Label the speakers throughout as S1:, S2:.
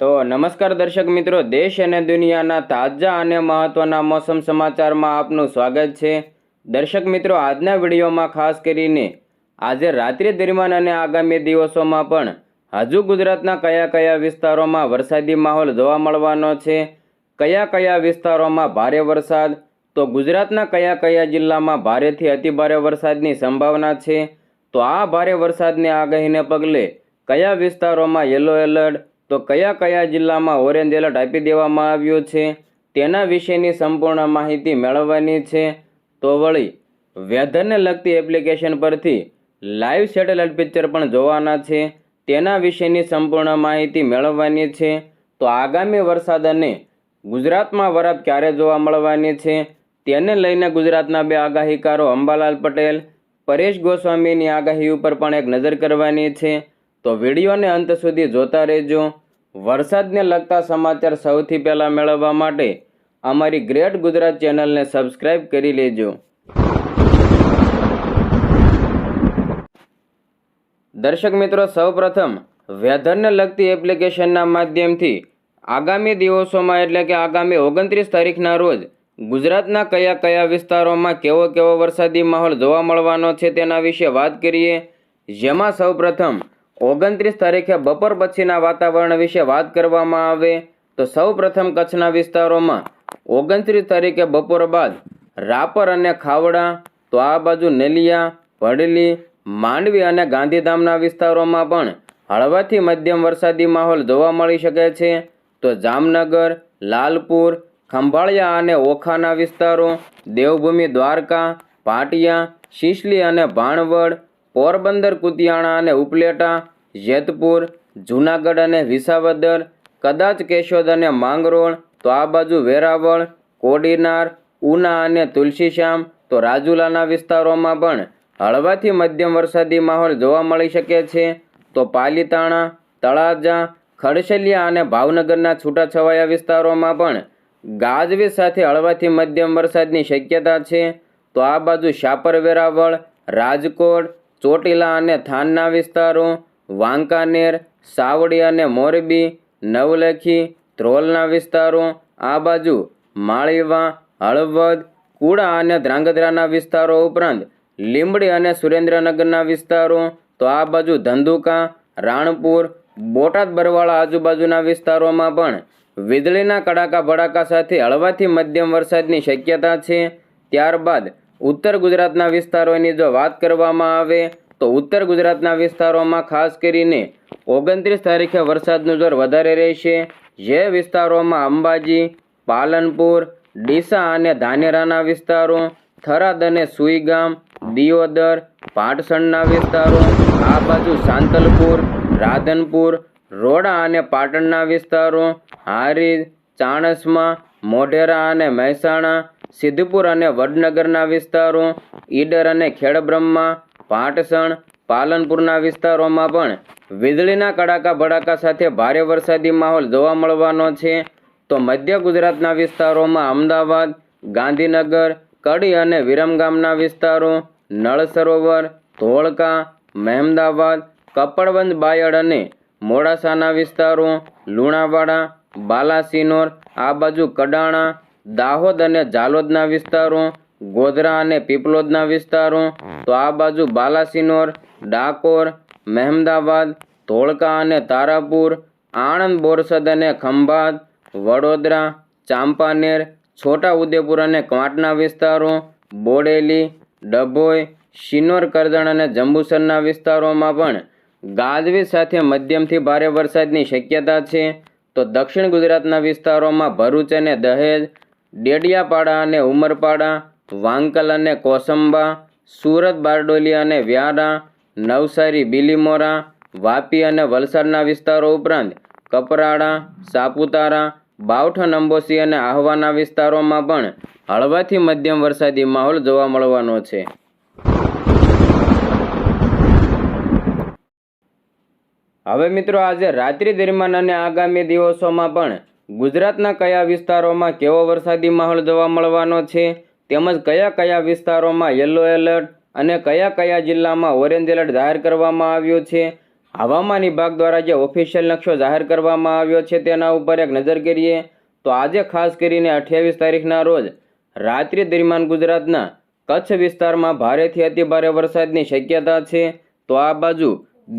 S1: તો નમસ્કાર દર્શક મિત્રો, દેશ અને દુનિયાના તાજા અને મહત્વના મોસમ સમાચારમાં આપનું સ્વાગત છે. દર્શક મિત્રો, આજના વિડીયોમાં ખાસ કરીને આજે રાત્રિ દરમિયાન અને આગામી દિવસોમાં પણ હજુ ગુજરાતના કયા કયા વિસ્તારોમાં વરસાદી માહોલ જોવા મળવાનો છે, કયા કયા વિસ્તારોમાં ભારે વરસાદ, તો ગુજરાતના કયા કયા જિલ્લામાં ભારેથી અતિભારે વરસાદની સંભાવના છે, તો આ ભારે વરસાદની આગાહીને પગલે કયા વિસ્તારોમાં યલો એલર્ટ તો કયા કયા જિલ્લામાં ઓરેન્જ એલર્ટ આપી દેવામાં આવ્યું છે? તેના વિશેની સંપૂર્ણ માહિતી મેળવવાની છે. તો વળી, વેધરને લગતી એપ્લિકેશન પરથી લાઈવ સેટેલાઇટ પિક્ચર પણ જોવાના છે. તેના વિશેની સંપૂર્ણ માહિતી મેળવવાની છે. તો આગામી વરસાદ અને ગુજરાતમાં વરાપ ક્યારે જોવા મળવાની છે? તેને લઈને ગુજરાતના બે આગાહીકારો અંબાલાલ પટેલ, પરેશ ગોસ્વામીની આગાહી ઉપર પણ એક નજર કરવાની છે. તો વિડીયોને અંત સુધી જોતા રહેજો. વરસાદને લગતા સમાચાર સૌથી પહેલાં મેળવવા માટે અમારી ગ્રેટ ગુજરાત ચેનલને સબસ્ક્રાઇબ કરી લેજો. દર્શક મિત્રો, સૌપ્રથમ વેધરને લગતી એપ્લિકેશનના માધ્યમથી આગામી દિવસોમાં એટલે કે આગામી ઓગણત્રીસ તારીખના રોજ ગુજરાતના કયા કયા વિસ્તારોમાં કેવો કેવો વરસાદી માહોલ જોવા મળવાનો છે તેના વિશે વાત કરીએ. જેમાં સૌપ્રથમ ઓગણત્રીસ તારીખે બપોર પછીના વાતાવરણ વિશે વાત કરવામાં આવે તો સૌપ્રથમ કચ્છના વિસ્તારોમાં ઓગણત્રીસ તારીખે બપોર બાદ રાપર અને ખાવડા, તો આ બાજુ નલિયા, વડલી, માંડવી અને ગાંધીધામના વિસ્તારોમાં પણ હળવાથી મધ્યમ વરસાદી માહોલ જોવા મળી શકે છે. તો જામનગર, લાલપુર, ખંભાળિયા અને ઓખાના વિસ્તારો, દેવભૂમિ દ્વારકા, પાટિયા, શિશલી અને ભાણવડ પોરબંદર, કુતિયાણા અને ઉપલેટા, જેતપુર, જૂનાગઢ અને વિસાવદર, કદાચ કેશોદ અને માંગરોળ, તો આ બાજુ વેરાવળ, કોડીનાર, ઉના અને તુલસીશ્યામ, તો રાજુલાના વિસ્તારોમાં પણ હળવાથી મધ્યમ વરસાદી માહોલ જોવા મળી શકે છે. તો પાલીતાણા, તળાજા, ખડસલિયા અને ભાવનગરના છૂટાછવાયા વિસ્તારોમાં પણ ગાજવીજ સાથે હળવાથી મધ્યમ વરસાદની શક્યતા છે. તો આ બાજુ શાપર વેરાવળ, રાજકોટ ચોટીલા અને થાનના વિસ્તારો, વાંકાનેર, સાવડી અને મોરબી, નવલખી, ધ્રોલના વિસ્તારો, આ બાજુ માળીવા, હળવદ, કુડા અને ધ્રાંગધ્રાના વિસ્તારો ઉપરાંત લીંબડી અને સુરેન્દ્રનગરના વિસ્તારો, તો આ બાજુ ધંધુકા, રાણપુર, બોટાદ બરવાળા આજુબાજુના વિસ્તારોમાં પણ વીજળીના કડાકા ભડાકા સાથે હળવાથી મધ્યમ વરસાદની શક્યતા છે. ત્યારબાદ ઉત્તર ગુજરાતના વિસ્તારોની જો વાત કરવામાં આવે તો ઉત્તર ગુજરાતના વિસ્તારોમાં ખાસ કરીને ઓગણત્રીસ તારીખે વરસાદનું જોર વધારે રહેશે. જે વિસ્તારોમાં અંબાજી, પાલનપુર, ડીસા અને ધાનેરાના વિસ્તારો, થરાદ અને સુઈગામ, દિયોદર, પાટસણના વિસ્તારો, આ બાજુ સાંતલપુર, રાધનપુર, રોડા અને પાટણના વિસ્તારો હારી ચાણસમાં, મોઢેરા અને મહેસાણા સિદ્ધપુર અને વડનગરના વિસ્તારો, ઈડર અને ખેડબ્રહ્મા, પાટસણ, પાલનપુરના વિસ્તારોમાં પણ વીજળીના કડાકા ભડાકા સાથે ભારે વરસાદી માહોલ જોવા મળવાનો છે. તો મધ્ય ગુજરાતના વિસ્તારોમાં અમદાવાદ, ગાંધીનગર, કડી અને વિરમગામના વિસ્તારો, નળ સરોવર, ધોળકા, મહેમદાવાદ, કપડવંજ, બાયડ અને મોડાસાના વિસ્તારો, લુણાવાડા, બાલાસિનોર, આ બાજુ કડાણા દાહોદ અને ઝાલોદના વિસ્તારો, ગોધરા અને પીપલોદના વિસ્તારો, તો આ બાજુ બાલાસિનોર, ડાકોર, મહેમદાવાદ, ધોળકા અને તારાપુર, આણંદ, બોરસદ અને ખંભાત, વડોદરા, ચાંપાનેર છોટા ઉદેપુર અને ક્વાંટના વિસ્તારો, બોડેલી, ડભોઈ, શિનોર, કરજણ અને જંબુસરના વિસ્તારોમાં પણ ગાજવીજ સાથે મધ્યમથી ભારે વરસાદની શક્યતા છે. તો દક્ષિણ ગુજરાતના વિસ્તારોમાં ભરૂચ અને દહેજ ડેડિયાપાડા અને ઉમરપાડા, વાંકલ અને કોસંબા, સુરત બારડોલી અને વ્યારા, નવસારી બિલીમોરા, વાપી અને વલસાડના વિસ્તારો ઉપરાંત કપરાડા, સાપુતારા, બાવઠા અંબોસી અને આહવાના વિસ્તારોમાં પણ હળવાથી મધ્યમ વરસાદી માહોલ જોવા મળવાનો છે. હવે મિત્રો આજે રાત્રિ દરમિયાન અને આગામી દિવસોમાં પણ ગુજરાતના કયા વિસ્તારોમાં કેવો વરસાદી માહોલ જોવા મળવાનો છે? તેમજ કયા કયા વિસ્તારોમાં યલો એલર્ટ અને કયા કયા જિલ્લામાં ઓરેન્જ એલર્ટ જાહેર કરવામાં આવ્યું છે? હવામાન વિભાગ દ્વારા જે ઓફિશિયલ નકશો જાહેર કરવામાં આવ્યો છે તેના ઉપર એક નજર કરીએ તો આજે ખાસ કરીને અઠ્યાવીસ તારીખના રોજ રાત્રિ દરમિયાન ગુજરાતના કચ્છ વિસ્તારમાં ભારેથી અતિભારે વરસાદની શક્યતા છે. તો આ બાજુ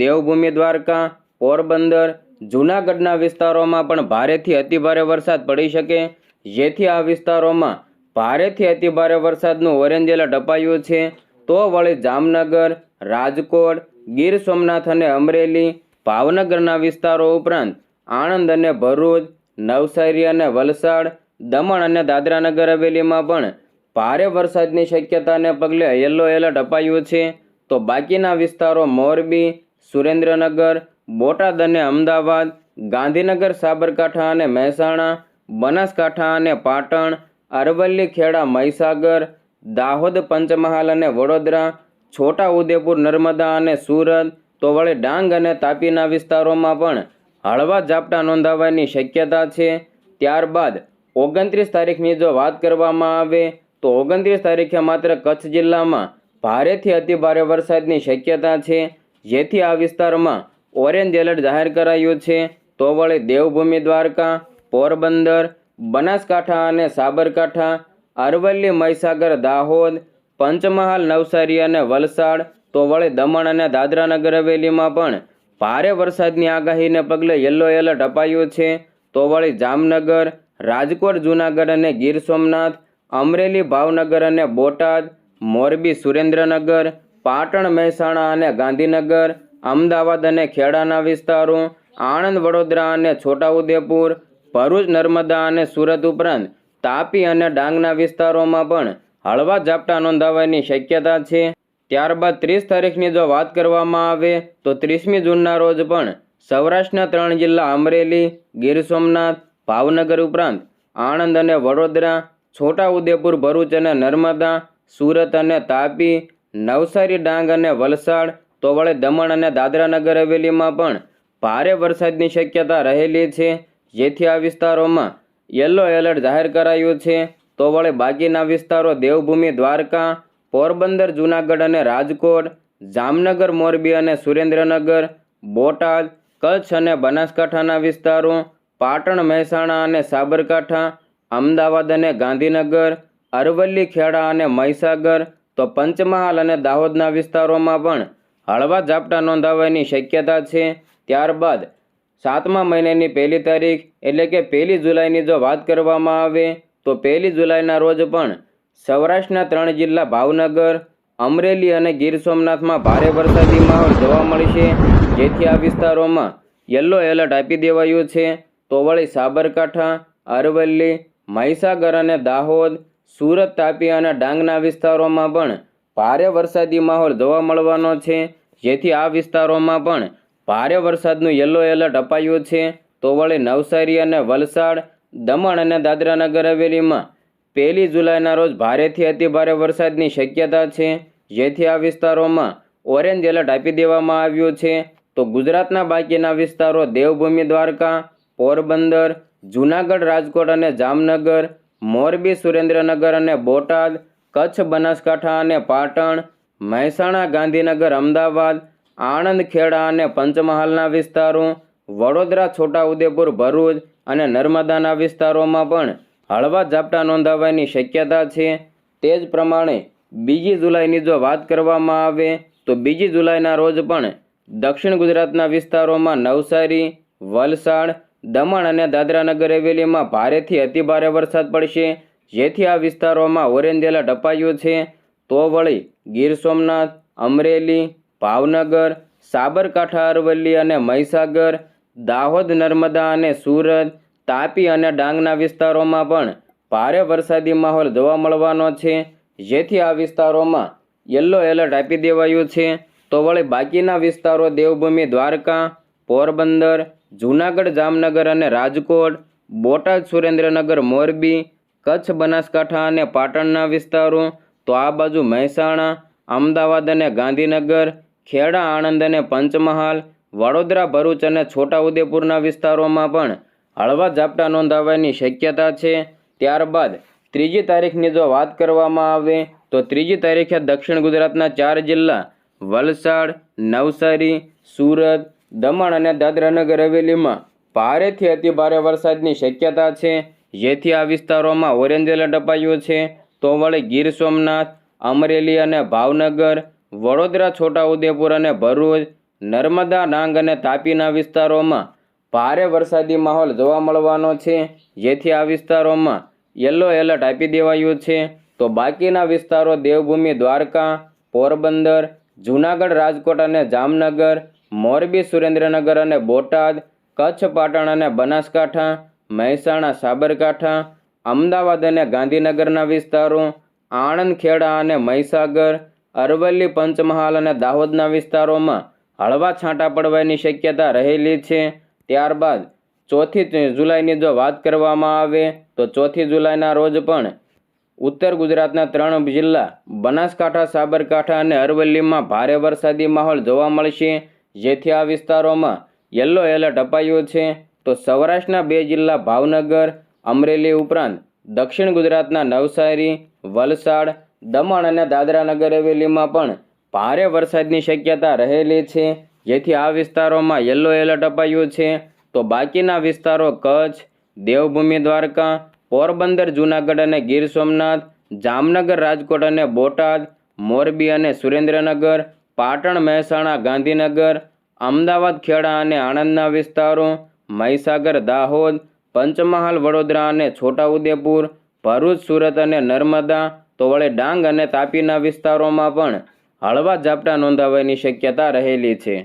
S1: દેવભૂમિ દ્વારકા, પોરબંદર જૂનાગઢના વિસ્તારોમાં પણ ભારેથી અતિભારે વરસાદ પડી શકે. જેથી આ વિસ્તારોમાં ભારેથી અતિભારે વરસાદનું ઓરેન્જ એલર્ટ અપાયું છે. તો વળી જામનગર, રાજકોટ, ગીર સોમનાથ અને અમરેલી, ભાવનગરના વિસ્તારો ઉપરાંત આણંદ અને ભરૂચ, નવસારી અને વલસાડ, દમણ અને દાદરાનગર હવેલીમાં પણ ભારે વરસાદની શક્યતાને પગલે યલો એલર્ટ અપાયું છે. તો બાકીના વિસ્તારો મોરબી, સુરેન્દ્રનગર બોટાદ અને અમદાવાદ, ગાંધીનગર, સાબરકાંઠા અને મહેસાણા, બનાસકાંઠા અને પાટણ, અરવલ્લી, ખેડા, મહીસાગર, દાહોદ, પંચમહાલ અને વડોદરા, છોટા ઉદેપુર, નર્મદા અને સુરત તો વળી ડાંગ અને તાપીના વિસ્તારોમાં પણ હળવા ઝાપટા નોંધાવાની શક્યતા છે. ત્યારબાદ ઓગણત્રીસ તારીખની જો વાત કરવામાં આવે, તો ઓગણત્રીસ તારીખે માત્ર કચ્છ જિલ્લામાં ભારેથી અતિભારે વરસાદની શક્યતા છે. જેથી આ વિસ્તારમાં ઓરેન્જ એલર્ટ જાહેર કરાયું છે. તો વળી દેવભૂમિ દ્વારકા, પોરબંદર, બનાસકાંઠા અને સાબરકાંઠા, અરવલ્લી, મહીસાગર, દાહોદ, પંચમહાલ, નવસારી અને વલસાડ, તો વળી દમણ અને દાદરાનગર હવેલીમાં પણ ભારે વરસાદની આગાહીને પગલે યલો એલર્ટ અપાયું છે. તો વળી જામનગર, રાજકોટ, જૂનાગઢ અને ગીર સોમનાથ, અમરેલી, ભાવનગર અને બોટાદ, મોરબી, સુરેન્દ્રનગર, પાટણ, મહેસાણા અને ગાંધીનગર અમદાવાદ અને ખેડાના વિસ્તારો, આણંદ, વડોદરા અને છોટાઉદેપુર, ભરૂચ, નર્મદા અને સુરત ઉપરાંત તાપી અને ડાંગના વિસ્તારોમાં પણ હળવા ઝાપટા નોંધાવાની શક્યતા છે. ત્યારબાદ ત્રીસ તારીખની જો વાત કરવામાં આવે, તો ત્રીસમી જૂનના રોજ પણ સૌરાષ્ટ્રના ત્રણ જિલ્લા અમરેલી, ગીર સોમનાથ, ભાવનગર ઉપરાંત આણંદ અને વડોદરા, છોટાઉદેપુર, ભરૂચ અને નર્મદા, સુરત અને તાપી, નવસારી, ડાંગ અને વલસાડ તો વળે દમણ અને દાદરાનગર હવેલીમાં પણ ભારે વરસાદની શક્યતા રહેલી છે. જેથી આ વિસ્તારોમાં યલો એલર્ટ જાહેર કરાયું છે. તો વળે બાકીના વિસ્તારો દેવભૂમિ, દ્વારકા, પોરબંદર, જૂનાગઢ અને રાજકોટ, જામનગર, મોરબી અને સુરેન્દ્રનગર, બોટાદ, કચ્છ અને બનાસકાંઠાના વિસ્તારો, પાટણ, મહેસાણા અને સાબરકાંઠા, અમદાવાદ અને ગાંધીનગર, અરવલ્લી, ખેડા અને મહીસાગર, તો પંચમહાલ અને દાહોદના વિસ્તારોમાં પણ હળવા ઝાપટા નોંધાવાની શક્યતા છે. ત્યારબાદ સાતમા મહિનાની પહેલી તારીખ એટલે કે પહેલી જુલાઈની જો વાત કરવામાં આવે, તો પહેલી જુલાઈના રોજ પણ સૌરાષ્ટ્રના ત્રણ જિલ્લા ભાવનગર, અમરેલી અને ગીર સોમનાથમાં ભારે વરસાદી માહોલ જોવા મળશે. જેથી આ વિસ્તારોમાં યલો એલર્ટ આપી દેવાયું છે. તો વળી સાબરકાંઠા, અરવલ્લી, મહીસાગર અને દાહોદ, સુરત, તાપી અને ડાંગના વિસ્તારોમાં પણ ભારે વરસાદી માહોલ જોવા મળવાનો છે. જેથી આ વિસ્તારોમાં પણ ભારે વરસાદનું યલો એલર્ટ અપાયું છે. તો વળી નવસારી અને વલસાડ, દમણ અને દાદરાનગર હવેલીમાં પહેલી જુલાઈના રોજ ભારેથી અતિભારે વરસાદની શક્યતા છે. જેથી આ વિસ્તારોમાં ઓરેન્જ એલર્ટ આપી દેવામાં આવ્યું છે. તો ગુજરાતના બાકીના વિસ્તારો દેવભૂમિ, દ્વારકા, પોરબંદર, જૂનાગઢ, રાજકોટ અને જામનગર, મોરબી, સુરેન્દ્રનગર અને બોટાદ, કચ્છ, બનાસકાંઠા અને પાટણ મહેસાણા, ગાંધીનગર, અમદાવાદ, આણંદ, ખેડા અને પંચમહાલના વિસ્તારો, વડોદરા, છોટાઉદેપુર, ભરૂચ અને નર્મદાના વિસ્તારોમાં પણ હળવા ઝાપટા નોંધાવાની શક્યતા છે. તે જ પ્રમાણે બીજી જુલાઈની જો વાત કરવામાં આવે, તો બીજી જુલાઈના રોજ પણ દક્ષિણ ગુજરાતના વિસ્તારોમાં નવસારી, વલસાડ, દમણ અને દાદરાનગર હવેલીમાં ભારેથી અતિભારે વરસાદ પડશે. જેથી આ વિસ્તારોમાં ઓરેન્જ એલર્ટ અપાયું છે. તો વળી ગીર સોમનાથ, અમરેલી, ભાવનગર, સાબરકાંઠા, અરવલ્લી અને મહીસાગર, દાહોદ, નર્મદા અને સુરત, તાપી અને ડાંગના વિસ્તારોમાં પણ ભારે વરસાદી માહોલ જોવા મળવાનો છે. જેથી આ વિસ્તારોમાં યલો એલર્ટ આપી દેવાયું છે. તો વળી બાકીના વિસ્તારો દેવભૂમિ, દ્વારકા, પોરબંદર, જૂનાગઢ, જામનગર અને રાજકોટ, બોટાદ, સુરેન્દ્રનગર, મોરબી, કચ્છ, બનાસકાંઠા અને પાટણના વિસ્તારો તો આ બાજુ મહેસાણા, અમદાવાદ અને ગાંધીનગર, ખેડા, આણંદ અને પંચમહાલ, વડોદરા, ભરૂચ અને છોટાઉદેપુરના વિસ્તારોમાં પણ હળવા ઝાપટા નોંધાવાની શક્યતા છે. ત્યારબાદ ત્રીજી તારીખની જો વાત કરવામાં આવે, તો ત્રીજી તારીખે દક્ષિણ ગુજરાતના ચાર જિલ્લા વલસાડ, નવસારી, સુરત, દમણ અને દાદરાનગર હવેલીમાં ભારેથી અતિ ભારે વરસાદની શક્યતા છે. જેથી આ વિસ્તારોમાં ઓરેન્જ એલર્ટ અપાયું છે. તો વળી ગીર સોમનાથ, અમરેલી અને ભાવનગર, વડોદરા, છોટાઉદેપુર અને ભરૂચ, નર્મદા, ડાંગ અને તાપીના વિસ્તારોમાં ભારે વરસાદી માહોલ જોવા મળવાનો છે. જેથી આ વિસ્તારોમાં યલો એલર્ટ આપી દેવાયું છે. તો બાકીના વિસ્તારો દેવભૂમિ, દ્વારકા, પોરબંદર, જૂનાગઢ, રાજકોટ અને જામનગર, મોરબી, સુરેન્દ્રનગર અને બોટાદ, કચ્છ, પાટણ અને બનાસકાંઠા, મહેસાણા, સાબરકાંઠા અમદાવાદ અને ગાંધીનગરના વિસ્તારો આણંદ ખેડા અને મહીસાગર, અરવલ્લી પંચમહાલ અને દાહોદના વિસ્તારોમાં હળવા છાંટા પડવાની શક્યતા રહેલી છે. ત્યારબાદ ચોથી જુલાઈની જો વાત કરવામાં આવે, તો ચોથી જુલાઈના રોજ પણ ઉત્તર ગુજરાતના ત્રણ જિલ્લા બનાસકાંઠા, સાબરકાંઠા અને અરવલ્લીમાં ભારે વરસાદી માહોલ જોવા મળશે. જેથી આ વિસ્તારોમાં યલો એલર્ટ અપાયું છે. તો સૌરાષ્ટ્રના બે જિલ્લા ભાવનગર અમરેલી ઉપરાંત દક્ષિણ ગુજરાતના નવસારી, વલસાડ, દમણ અને દાદરાનગર હવેલીમાં પણ ભારે વરસાદની શક્યતા રહેલી છે. જેથી આ વિસ્તારોમાં યલો એલર્ટ અપાયું છે. તો બાકીના વિસ્તારો કચ્છ, દેવભૂમિ દ્વારકા, પોરબંદર, જૂનાગઢ અને ગીર સોમનાથ, જામનગર, રાજકોટ અને બોટાદ, મોરબી અને સુરેન્દ્રનગર, પાટણ, મહેસાણા, ગાંધીનગર, અમદાવાદ, ખેડા અને આણંદના વિસ્તારો, મહીસાગર, દાહોદ પંચમહાલ, વડોદરા અને છોટાઉદેપુર, ભરૂચ, સુરત અને નર્મદા તો વળી ડાંગ અને તાપીના વિસ્તારોમાં પણ હળવા ઝાપટા નોંધાવાની શક્યતા રહેલી છે.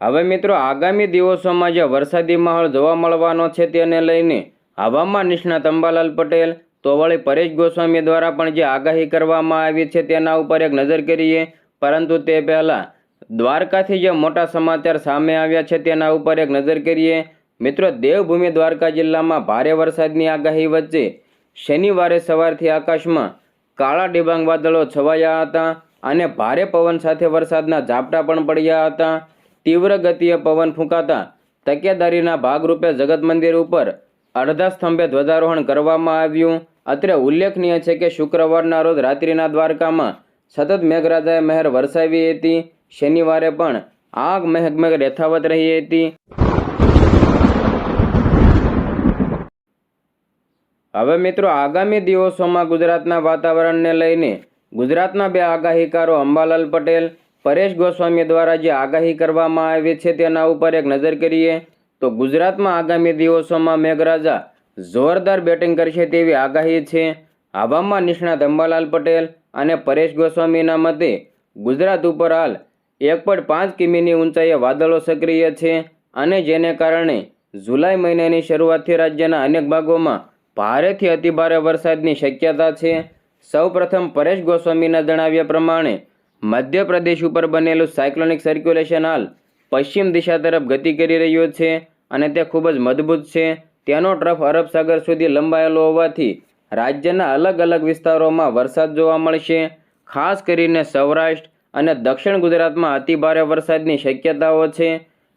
S1: હવે મિત્રો, આગામી દિવસોમાં જે વરસાદી માહોલ જોવા મળવાનો છે તેને લઈને હવામાન નિષ્ણાત અંબાલાલ પટેલ, તો વળી પરેશ ગોસ્વામી દ્વારા પણ જે આગાહી કરવામાં આવી છે તેના ઉપર એક નજર કરીએ. પરંતુ તે પહેલાં દ્વારકાથી જે મોટા સમાચાર સામે આવ્યા છે તેના ઉપર એક નજર કરીએ. મિત્રો, દેવભૂમિ દ્વારકા જિલ્લામાં ભારે વરસાદની આગાહી વચ્ચે શનિવારે સવારથી આકાશમાં કાળા ડિબાંગ વાદળો છવાયા હતા અને ભારે પવન સાથે વરસાદના ઝાપટા પણ પડ્યા હતા. તીવ્ર ગતિએ પવન ફૂંકાતા તકેદારીના ભાગરૂપે જગત મંદિર ઉપર અડધા સ્તંભે ધ્વજારોહણ કરવામાં આવ્યું. અત્રે ઉલ્લેખનીય છે કે શુક્રવારના રોજ રાત્રિના દ્વારકામાં સતત મેઘરાજાએ મહેર વરસાવી હતી. શનિવારે પણ આગ મેઘમેઘ યથાવત રહી હતી. હવે મિત્રો, આગામી દિવસોમાં ગુજરાતના વાતાવરણને લઈને ગુજરાતના બે આગાહીકારો અંબાલાલ પટેલ, પરેશ ગોસ્વામી દ્વારા જે આગાહી કરવામાં આવી છે તેના ઉપર એક નજર કરીએ તો ગુજરાતમાં આગામી દિવસોમાં મેઘરાજા જોરદાર બેટિંગ કરશે તેવી આગાહી છે. હવામાન નિષ્ણાત અંબાલાલ પટેલ અને પરેશ ગોસ્વામીના મતે ગુજરાત ઉપર હાલ એક પોઈન્ટ પાંચ કિમીની ઊંચાઈએ વાદળો સક્રિય છે અને જેને કારણે જુલાઈ મહિનાની શરૂઆતથી રાજ્યના અનેક ભાગોમાં ભારેથી અતિભારે વરસાદની શક્યતા છે. સૌપ્રથમ પરેશ ગોસ્વામીના જણાવ્યા પ્રમાણે મધ્યપ્રદેશ ઉપર બનેલું સાયક્લોનિક સર્ક્યુલેશન હાલ પશ્ચિમ દિશા તરફ ગતિ કરી રહ્યો છે અને તે ખૂબ જ મજબૂત છે. તેનો ટ્રફ અરબ સાગર સુધી લંબાયેલો હોવાથી રાજ્યના અલગ અલગ વિસ્તારોમાં વરસાદ જોવા મળશે, ખાસ કરીને સૌરાષ્ટ્ર અને દક્ષિણ ગુજરાતમાં અતિભારે વરસાદની શક્યતાઓ છે.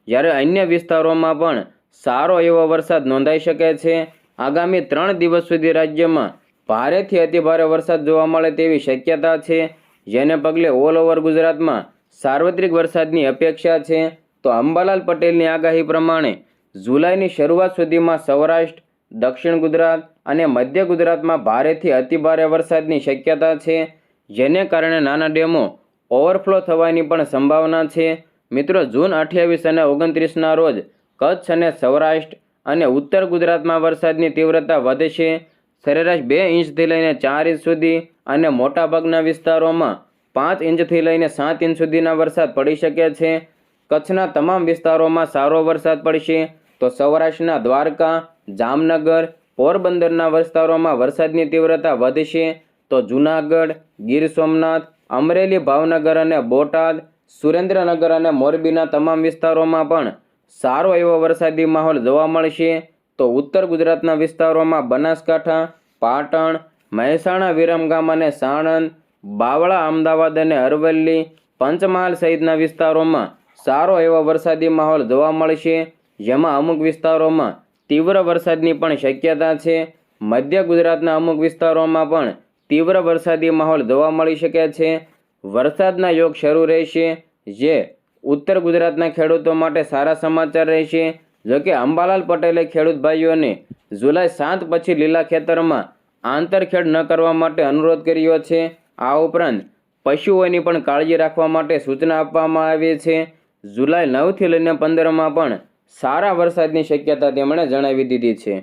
S1: જ્યારે અન્ય વિસ્તારોમાં પણ સારો એવો વરસાદ નોંધાઈ શકે છે. આગામી ત્રણ દિવસ સુધી રાજ્યમાં ભારેથી અતિભારે વરસાદ જોવા મળે તેવી શક્યતા છે. જેને પગલે ઓલ ઓવર ગુજરાતમાં સાર્વત્રિક વરસાદની અપેક્ષા છે. તો અંબાલાલ પટેલની આગાહી પ્રમાણે જુલાઈની શરૂઆત સુધીમાં સૌરાષ્ટ્ર, દક્ષિણ ગુજરાત અને મધ્ય ગુજરાતમાં ભારેથી અતિભારે વરસાદની શક્યતા છે. જેને કારણે નાના ડેમો ઓવરફ્લો થવાની પણ સંભાવના છે. મિત્રો, જૂન અઠ્યાવીસ અને ઓગણત્રીસના રોજ કચ્છ અને સૌરાષ્ટ્ર અને ઉત્તર ગુજરાતમાં વરસાદની તીવ્રતા વધશે સરેરાશ બે ઇંચથી લઈને ચાર ઇંચ સુધી અને મોટાભાગના વિસ્તારોમાં પાંચ ઇંચથી લઈને સાત ઇંચ સુધીના વરસાદ પડી શકે છે. કચ્છના તમામ વિસ્તારોમાં સારો વરસાદ પડશે. તો સૌરાષ્ટ્રના દ્વારકા, જામનગર, પોરબંદરના વિસ્તારોમાં વરસાદની તીવ્રતા વધશે તો જૂનાગઢ, ગીર સોમનાથ, અમરેલી, ભાવનગર અને બોટાદ, સુરેન્દ્રનગર અને મોરબીના તમામ વિસ્તારોમાં પણ સારો એવો વરસાદી માહોલ જોવા મળશે. તો ઉત્તર ગુજરાતના વિસ્તારોમાં બનાસકાંઠા, પાટણ, મહેસાણા, વિરમગામ અને સાણંદ, બાવળા, અમદાવાદ અને અરવલ્લી, પંચમહાલ સહિતના વિસ્તારોમાં સારો એવો વરસાદી માહોલ જોવા મળશે. જેમાં અમુક વિસ્તારોમાં તીવ્ર વરસાદની પણ શક્યતા છે. મધ્ય ગુજરાતના અમુક વિસ્તારોમાં પણ તીવ્ર વરસાદી માહોલ જોવા મળી શકે છે. વરસાદના યોગ શરૂ રહેશે, જે ઉત્તર ગુજરાતના ખેડૂતો માટે સારા સમાચાર રહેશે. જોકે અંબાલાલ પટેલે ખેડૂત ભાઈઓને જુલાઈ સાત પછી લીલા ખેતરમાં આંતરખેડ ન કરવા માટે અનુરોધ કર્યો છે. આ ઉપરાંત પશુઓની પણ કાળજી રાખવા માટે સૂચના આપવામાં આવી છે. જુલાઈ નવથી લઈને પંદરમાં પણ સારા વરસાદની શક્યતા તેમણે જણાવી દીધી છે.